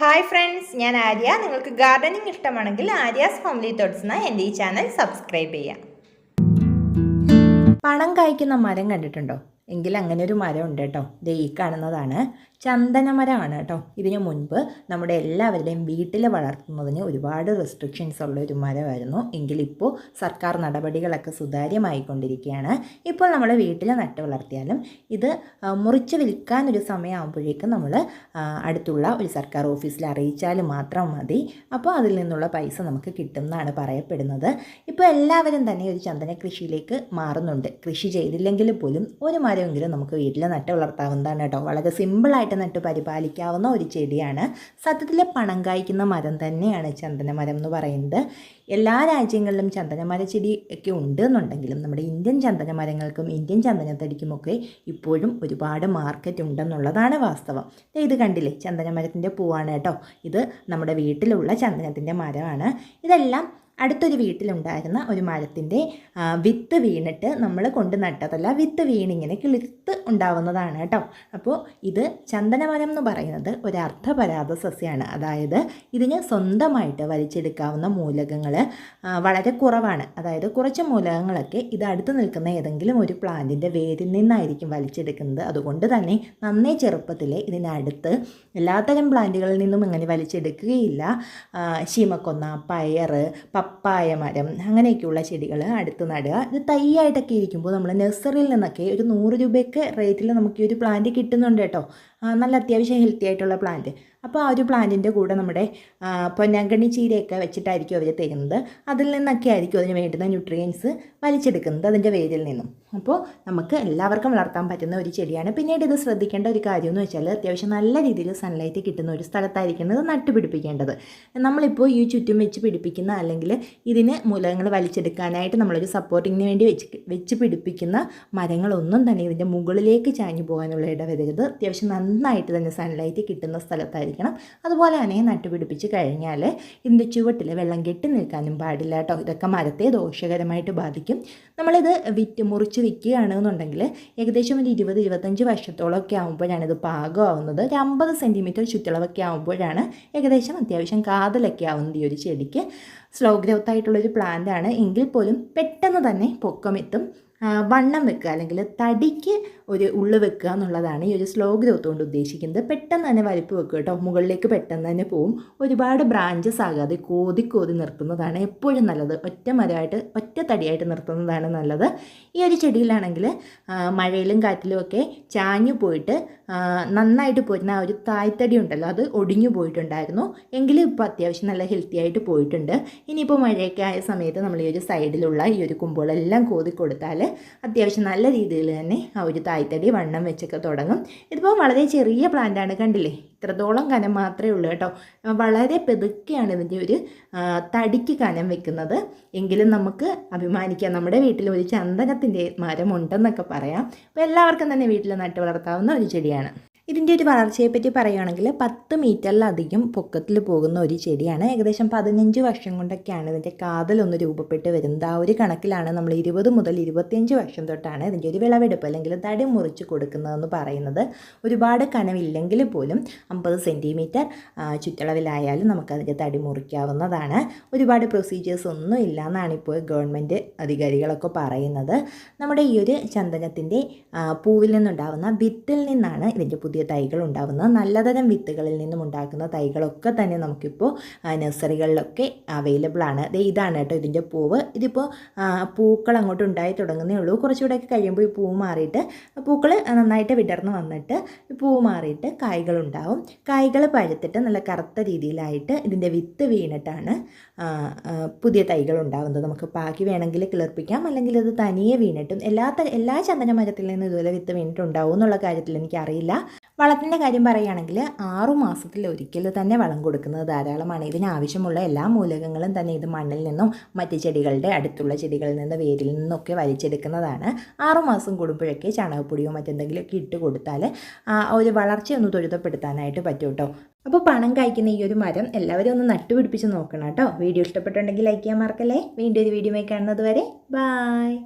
Hi friends ഞാൻ ആര്യ. നിങ്ങൾക്ക് gardening ഇഷ്ടമാണെങ്കിൽ ആര്യാസ് ഫാമിലി തോട്ട്സ് എന്ന എന്റെ ഈ ചാനൽ സബ്സ്ക്രൈബ് ചെയ്യാം. പണം കായ്ക്കുന്ന മരം കണ്ടിട്ടുണ്ടോ? എങ്കിൽ അങ്ങനെ ഒരു മരം ഉണ്ട് കേട്ടോ. ദേ ഈ കാണുന്നതാണ്. ചന്ദനമരമാണ് കേട്ടോ. ഇതിനു മുൻപ് നമ്മുടെ എല്ലാവരുടെയും വീട്ടിൽ വളർത്തുന്നതിന് ഒരുപാട് റെസ്ട്രിക്ഷൻസ് ഉള്ള ഒരു മരമായിരുന്നു എങ്കിലിപ്പോൾ സർക്കാർ നടപടികളൊക്കെ സുതാര്യമായിക്കൊണ്ടിരിക്കുകയാണ്. ഇപ്പോൾ നമ്മൾ വീട്ടിൽ നട്ട് വളർത്തിയാലും ഇത് മുറിച്ച് വിൽക്കാൻ ഒരു സമയമാകുമ്പോഴേക്കും നമ്മൾ അടുത്തുള്ള ഒരു സർക്കാർ ഓഫീസിൽ അറിയിച്ചാൽ മാത്രം മതി. അപ്പോൾ അതിൽ നിന്നുള്ള പൈസ നമുക്ക് കിട്ടും എന്നാണ് പറയപ്പെടുന്നത്. ഇപ്പോൾ എല്ലാവരും തന്നെ ഒരു ചന്ദന കൃഷിയിലേക്ക് മാറുന്നുണ്ട്. കൃഷി ചെയ്തില്ലെങ്കിൽ പോലും ഒരു മരമെങ്കിലും നമുക്ക് വീട്ടിൽ നട്ട് വളർത്താവുന്നതാണ് കേട്ടോ. വളരെ സിമ്പിളായിട്ട് നട്ട് പരിപാലിക്കാവുന്ന ഒരു ചെടിയാണ്. സത്യത്തിൽ പണം കായ്ക്കുന്ന മരം തന്നെയാണ് ചന്ദനമരം എന്ന് പറയുന്നത്. എല്ലാ രാജ്യങ്ങളിലും ചന്ദനമര ചെടി ഒക്കെ ഉണ്ട് എന്നുണ്ടെങ്കിലും നമ്മുടെ ഇന്ത്യൻ ചന്ദനമരങ്ങൾക്കും ഇന്ത്യൻ ചന്ദനത്തടിക്കുമൊക്കെ ഇപ്പോഴും ഒരുപാട് മാർക്കറ്റ് ഉണ്ടെന്നുള്ളതാണ് വാസ്തവം. ഇത് കണ്ടില്ലേ? ചന്ദനമരത്തിന്റെ പൂവാണ് കേട്ടോ. ഇത് നമ്മുടെ വീട്ടിലുള്ള ചന്ദനത്തിന്റെ മരമാണ്. ഇതെല്ലാം അടുത്തൊരു വീട്ടിലുണ്ടായിരുന്ന ഒരു മരത്തിന്റെ വിത്ത് വീണിട്ട് നമ്മൾ കൊണ്ട് നട്ടതല്ല വിത്ത് വീണിങ്ങനെ കിളിർത്ത് ഉണ്ടാവുന്നതാണ് കേട്ടോ. അപ്പോൾ ഇത് ചന്ദനമരം എന്ന് പറയുന്നത് ഒരു അർദ്ധപരാത സസ്യമാണ് അതായത് ഇതിന് സ്വന്തമായിട്ട് വലിച്ചെടുക്കാവുന്ന മൂലകങ്ങൾ വളരെ കുറവാണ്. അതായത് കുറച്ച് മൂലകങ്ങളൊക്കെ ഇത് അടുത്ത് നിൽക്കുന്ന ഏതെങ്കിലും ഒരു പ്ലാന്റിന്റെ വേരിൽ നിന്നായിരിക്കും വലിച്ചെടുക്കുന്നത്. അതുകൊണ്ട് തന്നെ നന്നേ ചെറുപ്പത്തിലെ ഇതിനടുത്ത് എല്ലാത്തരം പ്ലാന്റുകളിൽ നിന്നും ഇങ്ങനെ വലിച്ചെടുക്കുകയില്ല. ശീമക്കൊന്ന പയർ പപ്പായ മരം അങ്ങനെയൊക്കെയുള്ള ചെടികൾ അടുത്ത് നടുക. ഇത് തൈയായിട്ടൊക്കെ ഇരിക്കുമ്പോൾ നമ്മൾ നഴ്സറിയിൽ നിന്നൊക്കെ ഒരു നൂറ് രൂപയൊക്കെ റേറ്റിൽ നമുക്ക് ഈ ഒരു പ്ലാന്റ് കിട്ടുന്നുണ്ട് കേട്ടോ. നല്ല അത്യാവശ്യം ഹെൽത്തി ആയിട്ടുള്ള പ്ലാന്റ് അപ്പോൾ ആ ഒരു പ്ലാന്റിന്റെ കൂടെ നമ്മുടെ പൊന്നാങ്കണ്ണി ചീരയൊക്കെ വെച്ചിട്ടായിരിക്കും അവർ തരുന്നത്. അതിൽ നിന്നൊക്കെ ആയിരിക്കും അതിന് വേണ്ടുന്ന ന്യൂട്രിയൻസ് വലിച്ചെടുക്കുന്നത് അതിന്റെ വേരിൽ നിന്നും. അപ്പോൾ നമുക്ക് എല്ലാവർക്കും വളർത്താൻ പറ്റുന്ന ഒരു ചെടിയാണ്. പിന്നീട് ഇത് ശ്രദ്ധിക്കേണ്ട ഒരു കാര്യം എന്ന് വെച്ചാൽ അത്യാവശ്യം നല്ല രീതിയിൽ സൺലൈറ്റ് കിട്ടുന്ന ഒരു സ്ഥലത്തായിരിക്കുന്നത് നട്ടുപിടിപ്പിക്കേണ്ടത്. നമ്മളിപ്പോൾ ഈ ചുറ്റും വെച്ച് പിടിപ്പിക്കുന്ന അല്ലെങ്കിൽ ഇതിന് മൂലകങ്ങൾ വലിച്ചെടുക്കാനായിട്ട് നമ്മളൊരു സപ്പോർട്ടിങ്ങിന് വേണ്ടി വെച്ച് വെച്ച് പിടിപ്പിക്കുന്ന മരങ്ങളൊന്നും തന്നെ ഇതിന്റെ മുകളിലേക്ക് ചാഞ്ഞു പോകാനുള്ള ഇടവരരുത് അത്യാവശ്യം നന്നായിട്ട് തന്നെ സൺലൈറ്റ് കിട്ടുന്ന സ്ഥലത്തായിരിക്കണം. അതുപോലെ തന്നെ നട്ടുപിടിപ്പിച്ച് കഴിഞ്ഞാൽ ഇതിന്റെ ചുവട്ടിൽ വെള്ളം കെട്ടി നിൽക്കാനും പാടില്ല കേട്ടോ. ഇതൊക്കെ മരത്തെ ദോഷകരമായിട്ട് ബാധിക്കും. നമ്മളിത് വിറ്റ് മുറിച്ച് വിൽക്കുകയാണെന്നുണ്ടെങ്കിൽ ഏകദേശം ഒരു ഇരുപത് ഇരുപത്തഞ്ച് വർഷത്തോളമൊക്കെ ആകുമ്പോഴാണ് ഇത് പാകമാവുന്നത്. ഒരു അമ്പത് സെന്റിമീറ്റർ ചുറ്റളവൊക്കെ ആകുമ്പോഴാണ് ഏകദേശം അത്യാവശ്യം കാതലൊക്കെ ആവുന്നത് ഈ ഒരു ചെടിക്ക്. സ്ലോ ഗ്രോത്ത് ആയിട്ടുള്ളൊരു പ്ലാന്റ് ആണ്. എങ്കിൽ പോലും പെട്ടെന്ന് തന്നെ പൊക്കമെത്തും. വണ്ണം വെക്കുക അല്ലെങ്കിൽ തടിക്ക് ഒരു ഉള്ളു വെക്കുക എന്നുള്ളതാണ് ഈ ഒരു സ്ലോ ഗ്രോത്ത് കൊണ്ട് ഉദ്ദേശിക്കുന്നത്. പെട്ടെന്ന് തന്നെ വലിപ്പ് വെക്കുക കേട്ടോ. മുകളിലേക്ക് പെട്ടെന്ന് തന്നെ പോവും. ഒരുപാട് ബ്രാഞ്ചസ് ആകാതെ കോതി കോതി നിർത്തുന്നതാണ് എപ്പോഴും നല്ലത്. ഒറ്റ മരമായിട്ട് ഒറ്റ തടിയായിട്ട് നിർത്തുന്നതാണ് നല്ലത്. ഈ ഒരു ചെടിയിലാണെങ്കിൽ മഴയിലും കാറ്റിലും ഒക്കെ ചാഞ്ഞു പോയിട്ട് നന്നായിട്ട് പോയിരുന്ന ആ ഒരു തായ്തടി ഉണ്ടല്ലോ അത് ഒടിഞ്ഞു പോയിട്ടുണ്ടായിരുന്നു. എങ്കിലും ഇപ്പോൾ അത്യാവശ്യം നല്ല ഹെൽത്തി ആയിട്ട് പോയിട്ടുണ്ട്. ഇനിയിപ്പോൾ മഴയൊക്കെ ആയ സമയത്ത് നമ്മൾ ഈ ഒരു സൈഡിലുള്ള ഈ ഒരു കുമ്പോളെല്ലാം കോതി കൊടുത്താൽ അത്യാവശ്യം നല്ല രീതിയിൽ തന്നെ ആ ഒരു തായ്തടി വണ്ണം വെച്ചൊക്കെ തുടങ്ങും. ഇതിപ്പോൾ വളരെ ചെറിയ പ്ലാന്റാണ് കണ്ടില്ലേ? ഇത്രത്തോളം കനം മാത്രമേ ഉള്ളൂ കേട്ടോ. വളരെ പെതുക്കെയാണ് ഇതിന്റെ ഒരു തടിക്ക് കനം വെക്കുന്നത്. എങ്കിലും നമുക്ക് അഭിമാനിക്കാം. നമ്മുടെ വീട്ടിൽ ഒരു ചന്ദനത്തിന്റെ മരമുണ്ടെന്നൊക്കെ പറയാം. അപ്പോൾ എല്ലാവർക്കും തന്നെ വീട്ടിൽ നട്ടു വളർത്താവുന്ന ഒരു ചെടിയാണ്. ഇതിന്റെ ഒരു വളർച്ചയെപ്പറ്റി പറയുകയാണെങ്കിൽ പത്ത് മീറ്ററിലധികം പൊക്കത്തിൽ പോകുന്ന ഒരു ചെടിയാണ്. ഏകദേശം പതിനഞ്ച് വർഷം കൊണ്ടൊക്കെയാണ് ഇതിന്റെ കാതലൊന്ന് രൂപപ്പെട്ട് വരുന്നത്. ആ ഒരു കണക്കിലാണ് നമ്മൾ ഇരുപത് മുതൽ ഇരുപത്തിയഞ്ച് വർഷം തൊട്ടാണ് ഇതിന്റെ ഒരു വിളവെടുപ്പ് അല്ലെങ്കിൽ തടി മുറിച്ച് കൊടുക്കുന്നതെന്ന് പറയുന്നത്. ഒരുപാട് കനവില്ലെങ്കിൽ പോലും അമ്പത് സെന്റിമീറ്റർ ചുറ്റളവിലായാലും നമുക്കതിന്റെ തടി മുറിക്കാവുന്നതാണ്. ഒരുപാട് പ്രൊസീജിയേഴ്സ് ഒന്നും ഇല്ല എന്നാണ് ഇപ്പോൾ ഗവൺമെന്റ് അധികാരികളൊക്കെ പറയുന്നത്. നമ്മുടെ ഈ ഒരു ചന്ദനത്തിന്റെ പൂവിൽ നിന്നുണ്ടാവുന്ന വിത്തിൽ നിന്നാണ് ഇതിന്റെ പുതിയ തൈകൾ ഉണ്ടാവുന്നത് നല്ലതരം വിത്തുകളിൽ നിന്നും ഉണ്ടാക്കുന്ന തൈകളൊക്കെ തന്നെ നമുക്കിപ്പോൾ നഴ്സറികളിലൊക്കെ അവൈലബിൾ ആണ്. ഇതാണ് കേട്ടോ ഇതിന്റെ പൂവ്. ഇതിപ്പോൾ പൂക്കൾ അങ്ങോട്ട് ഉണ്ടായി തുടങ്ങുന്നേ ഉള്ളൂ. കുറച്ചുകൂടെയൊക്കെ കഴിയുമ്പോൾ ഈ പൂവ് മാറിയിട്ട് പൂക്കൾ നന്നായിട്ട് വിടർന്ന് വന്നിട്ട് പൂവ് മാറിയിട്ട് കായ്കളുണ്ടാവും കായ്കൾ പഴുത്തിട്ട് നല്ല കറുത്ത രീതിയിലായിട്ട് ഇതിന്റെ വിത്ത് വീണിട്ടാണ് പുതിയ തൈകൾ ഉണ്ടാകുന്നത് നമുക്ക് ബാക്കി വേണമെങ്കിൽ കിളിർപ്പിക്കാം അല്ലെങ്കിൽ ഇത് തനിയെ വീണിട്ടും. എല്ലാ എല്ലാ ചന്ദന മരത്തിൽ നിന്നും ഇതുപോലെ വിത്ത് വീണിട്ടുണ്ടാവും എന്നുള്ള കാര്യത്തിൽ എനിക്കറിയില്ല. വളത്തിന്റെ കാര്യം പറയുകയാണെങ്കിൽ ആറു മാസത്തിൽ ഒരിക്കൽ തന്നെ വളം കൊടുക്കുന്നത് ധാരാളമാണ്. ഇതിന് ആവശ്യമുള്ള എല്ലാ മൂലകങ്ങളും തന്നെ ഇത് മണ്ണിൽ നിന്നും മറ്റ് ചെടികളുടെ അടുത്തുള്ള ചെടികളിൽ നിന്ന് വേരിൽ നിന്നൊക്കെ വലിച്ചെടുക്കുന്നതാണ്. ആറു മാസം കൂടുമ്പോഴൊക്കെ ചാണകപ്പൊടിയോ മറ്റെന്തെങ്കിലുമൊക്കെ ഇട്ട് കൊടുത്താൽ ഒരു വളർച്ചയൊന്ന് ത്വരിതപ്പെടുത്താനായിട്ട് പറ്റും കേട്ടോ അപ്പോൾ പണം കായ്ക്കുന്ന ഈ ഒരു മരം എല്ലാവരും ഒന്ന് നട്ടുപിടിപ്പിച്ച് നോക്കണം കേട്ടോ വീഡിയോ ഇഷ്ടപ്പെട്ടുണ്ടെങ്കിൽ ലൈക്ക് ചെയ്യാൻ മറക്കല്ലേ? വീണ്ടും ഒരു വീഡിയോ കാണുന്നത് വരെ ബായ്